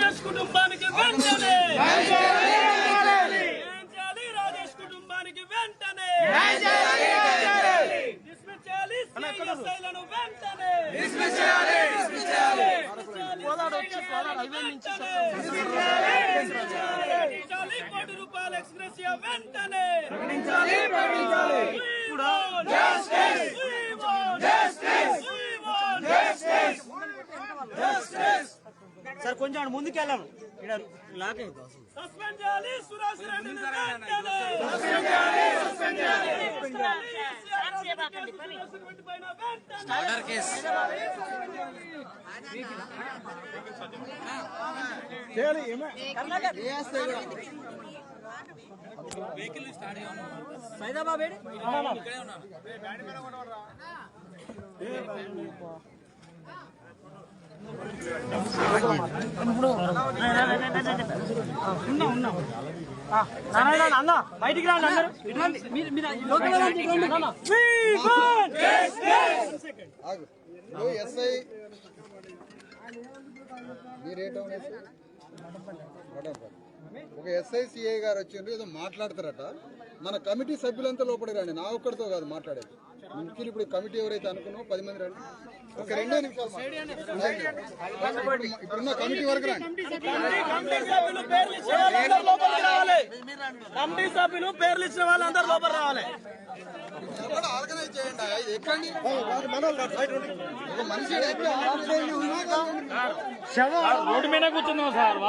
రాజేష్ కుటుంబానికి వెంటనే. రాజేష్ కుటుంబానికి వెంటనే. డిస్మిస్ చేయాలి వెంటనే. డిస్మిస్ చేయాలి డిస్మిస్ చేయాలి కోటి రూపాయల ఎక్స్గ్రెసియా వెంటనే. ప్రకటించాలి ప్రకటించాలి. కొంచెం ముందుకు వెళ్ళాము ఇక్కడ లాక్ అయింది సస్పెండ్ చేయాలి సురేష్ రెడ్డిని వెంటనే సస్పెండ్ చేయాలి సస్పెండ్ చేయాలి పైన వెంటనే ఆర్డర్ కేసు సైదాబాబు ఏడి? ఉన్నా, ఉన్నా. ఆ, అన్న బయటికి రాండి అందరూ మీరు- మీరు లోపల ఎస్ఐ మీరేటం ఒక ఎస్ఐ సిఐ గారు వచ్చిండ్రు ఏదో మాట్లాడతారట. మన కమిటీ సభ్యులంతా లోపలికి రండి నా ఒక్కడితో కాదు మాట్లాడేది. ముఖ్యులు ఇప్పుడు కమిటీ ఎవరైతే అనుకున్నావు పది మంది రండి. ఒక రెండే నిమిషాలు. ఇప్పుడున్న కమిటీ వరకు రండి. కమిటీ సభ్యులు పేర్లు ఇచ్చిన వాళ్ళందరూ లోపలికి రావాలి. కమిటీ సభ్యులు పేర్లు ఇచ్చిన వాళ్ళందరూ లోపల రావాలి. నిలబడి ఆర్గనైజ్ చేయండి ఇది ఎక్కండి. ఒక మనిషి. రోడ్డు మీద కూర్చున్నాం సార్.